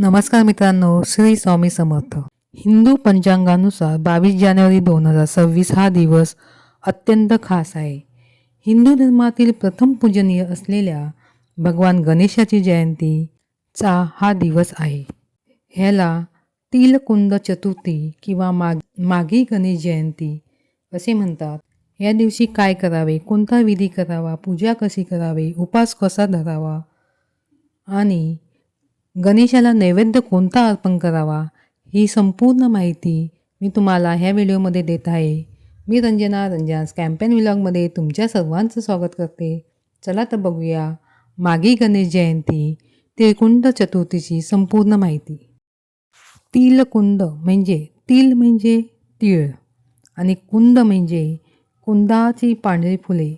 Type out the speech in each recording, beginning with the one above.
नमस्कार मित्रांनो श्री स्वामी समर्थ. हिंदू पंचांगानुसार बावीस जानेवारी दोन हजार सव्वीस हा दिवस अत्यंत खास आहे. हिंदू धर्मातील प्रथम पूजनीय असलेल्या भगवान गणेशाची जयंतीचा हा दिवस आहे. ह्याला तिलकुंद चतुर्थी किंवा माग मागी गणेश जयंती असे म्हणतात. या दिवशी काय करावे कोणता विधी करावा पूजा कशी करावी उपास कसा धरावा आणि गणेशाला नैवेद्य कोणता अर्पण करावा ही संपूर्ण माहिती मी तुम्हाला ह्या व्हिडिओमध्ये देत आहे. मी रंजना रंजास कॅम्पेन व्लॉगमध्ये तुमच्या सर्वांचं स्वागत करते. चला तर बघूया मागी गणेश जयंती तिळकुंड चतुर्थीची संपूर्ण माहिती. तिलकुंद म्हणजे तिल म्हणजे तीळ आणि कुंद म्हणजे कुंदाची पांढरी फुले.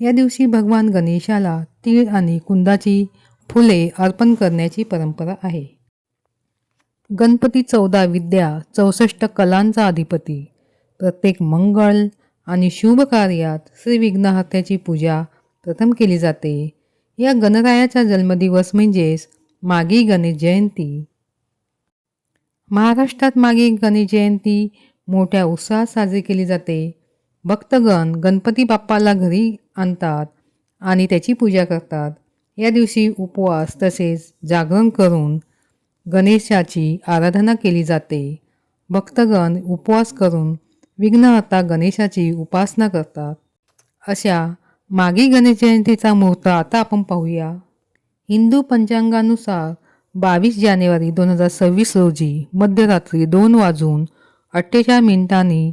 या दिवशी भगवान गणेशाला तीळ आणि कुंदाची फुले अर्पण करण्याची परंपरा आहे. गणपती चौदा विद्या चौसष्ट कलांचा अधिपती. प्रत्येक मंगळ आणि शुभ कार्यात श्री विघ्नहर्त्याची पूजा प्रथम केली जाते. या गणरायाचा जन्मदिवस म्हणजेच मागी गणेश जयंती. महाराष्ट्रात मागी गणेश जयंती मोठ्या उत्साहात साजरी केली जाते. भक्तगण गणपती बाप्पाला घरी आणतात आणि त्याची पूजा करतात. या दिवशी उपवास तसेच जागरण करून गणेशाची आराधना केली जाते. भक्तगण उपवास करून विघ्नहर्ता गणेशाची उपासना करतात. अशा मागी गणेश जयंतीचा मुहूर्त आता आपण पाहूया. हिंदू पंचांगानुसार बावीस जानेवारी दोन हजार सव्वीस रोजी मध्यरात्री दोन वाजून अठ्ठेचाळीस मिनिटांनी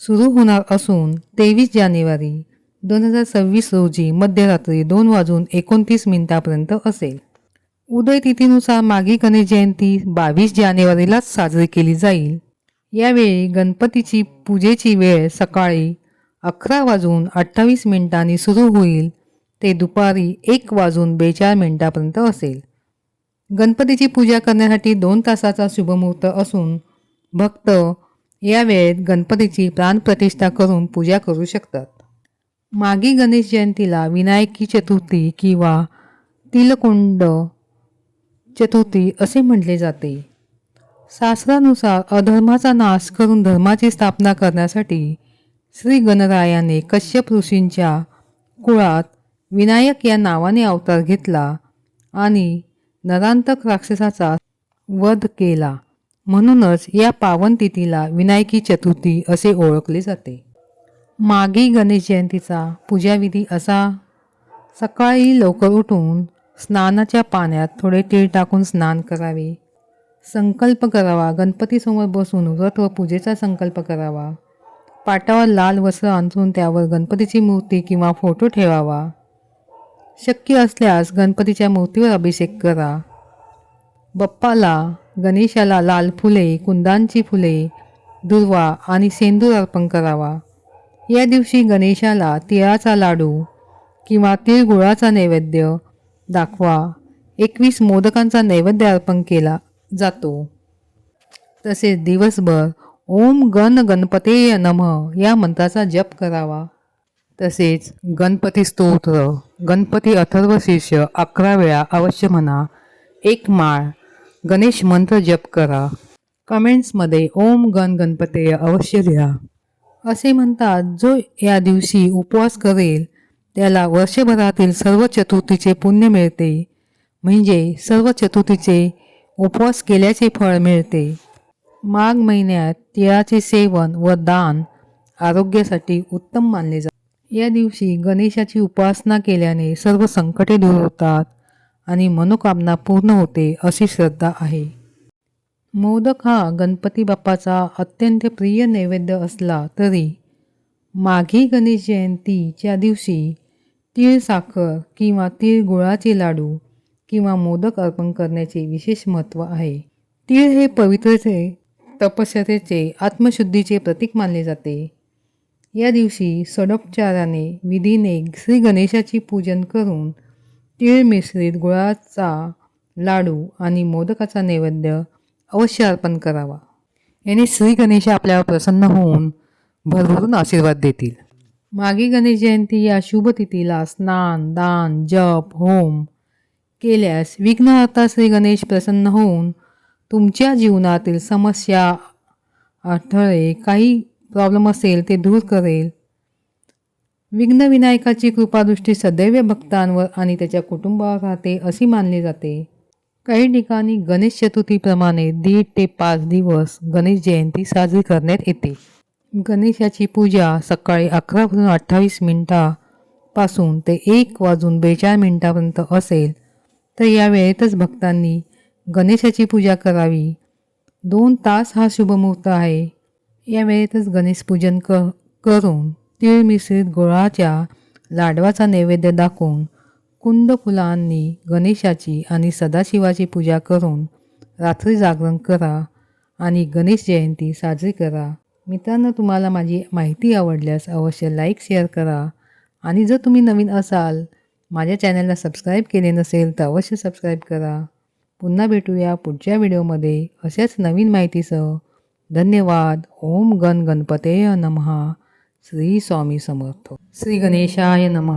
सुरू होणार असून तेवीस जानेवारी दोन हजार सव्वीस रोजी मध्यरात्री दोन वाजून एकोणतीस मिनिटापर्यंत असेल. उदय तिथीनुसार मागी गणेश जयंती बावीस जानेवारीलाच साजरी केली जाईल. यावेळी गणपतीची पूजेची वेळ सकाळी अकरा वाजून अठ्ठावीस मिनिटांनी सुरू होईल. ते दुपारी एक वाजून बेचाळ मिनिटापर्यंत असेल. गणपतीची पूजा करण्यासाठी दोन तासाचा शुभमुहूर्त असून भक्त या वेळेत गणपतीची प्राणप्रतिष्ठा करून पूजा करू शकतात. मागी गणेश जयंतीला विनायकी चतुर्थी किंवा तिलकुंड चतुर्थी असे म्हटले जाते. शास्त्रानुसार अधर्माचा नाश करून धर्माची स्थापना करण्यासाठी श्री गणरायाने कश्यप ऋषींच्या कुळात विनायक या नावाने अवतार घेतला आणि नरांतक राक्षसाचा वध केला. म्हणूनच या पावन तिथीला विनायकी चतुर्थी असे ओळखले जाते. मागी गणेश जयंतीचा पूजाविधी असा. सकाळी लवकर उठून स्नानाच्या पाण्यात थोडे तीळ टाकून स्नान करावे. संकल्प करावा. गणपतीसमोर बसून व्रत व पूजेचा संकल्प करावा. पाटावर लाल वस्त्र आणून त्यावर गणपतीची मूर्ती किंवा फोटो ठेवावा. शक्य असल्यास गणपतीच्या मूर्तीवर अभिषेक करा. बप्पाला गणेशाला लाल फुले कुंदांची फुले दुर्वा आणि सेंदूर अर्पण करावा. या दिवशी गणेशाला तिळाचा लाडू किंवा तिळगुळाचा नैवेद्य दाखवा. एकवीस मोदकांचा नैवेद्य अर्पण केला जातो. तसेच दिवसभर ओम गण गणपते नमः या मंत्राचा जप करावा. तसेच गणपती स्तोत्र गणपती अथर्व शीर्ष अकरा वेळा अवश्य म्हणा. एक माळ गणेश मंत्र जप करा. कमेंट्समध्ये ओम गण गणपते अवश्य लिहा. असे म्हणतात जो या दिवशी उपवास करेल त्याला वर्षभरातील सर्व चतुर्थीचे पुण्य मिळते. म्हणजे सर्व चतुर्थीचे उपवास केल्याचे फळ मिळते. माघ महिन्यात तिळाचे सेवन व दान आरोग्यासाठी उत्तम मानले जाते. या दिवशी गणेशाची उपासना केल्याने सर्व संकटे दूर होतात आणि मनोकामना पूर्ण होते अशी श्रद्धा आहे. मोदक हा गणपती बाप्पाचा अत्यंत प्रिय नैवेद्य असला तरी माघी गणेश जयंतीच्या दिवशी तीळ साखर किंवा तीळ गुळाचे लाडू किंवा मोदक अर्पण करण्याचे विशेष महत्त्व आहे. तीळ हे पवित्रचे तपश्चरेचे आत्मशुद्धीचे प्रतीक मानले जाते. या दिवशी सडोपचाराने विधीने श्री गणेशाची पूजन करून तीळ मिश्रित गुळाचा लाडू आणि मोदकाचा नैवेद्य अवश्य अर्पण करावा. याने श्री गणेश आपल्यावर प्रसन्न होऊन भरभरून आशीर्वाद देतील. मागी गणेश जयंती या शुभ तिथीला स्नान दान जप होम केल्यास विघ्नहर्ता श्री गणेश प्रसन्न होऊन तुमच्या जीवनातील समस्या अडथळे काही प्रॉब्लेम असेल ते दूर करेल. विघ्नविनायकाची कृपादृष्टी सदैव भक्तांवर आणि त्याच्या कुटुंबावर राहते अशी मानली जाते. काही ठिकाणी गणेश चतुर्थीप्रमाणे दीड ते पाच दिवस गणेश जयंती साजरी करण्यात येते. गणेशाची पूजा सकाळी अकरा वाजून अठ्ठावीस मिनिटापासून ते एक वाजून बेचाळीस मिनिटापर्यंत असेल तर या वेळेतच भक्तांनी गणेशाची पूजा करावी. दोन तास हा शुभमुहूर्त आहे. या वेळेतच गणेश पूजन क करून तीळ मिश्रित गुळाच्या लाडवाचा नैवेद्य दाखवून कुंद फुलांनी गणेशाची आणि सदाशिवाची पूजा करून रात्री जागरण करा आणि गणेश जयंती साजरी करा. मित्रांनो तुम्हाला माझी माहिती आवडल्यास अवश्य लाईक शेअर करा. आणि जर तुम्ही नवीन असाल माझ्या चॅनलला सबस्क्राईब केले नसेल तर अवश्य सबस्क्राईब करा. पुन्हा भेटूया पुढच्या व्हिडिओमध्ये अशाच नवीन माहितीसह. धन्यवाद. ओम गण गणपतेय नमः. श्री स्वामी समर्थ. श्री गणेशाय नमः.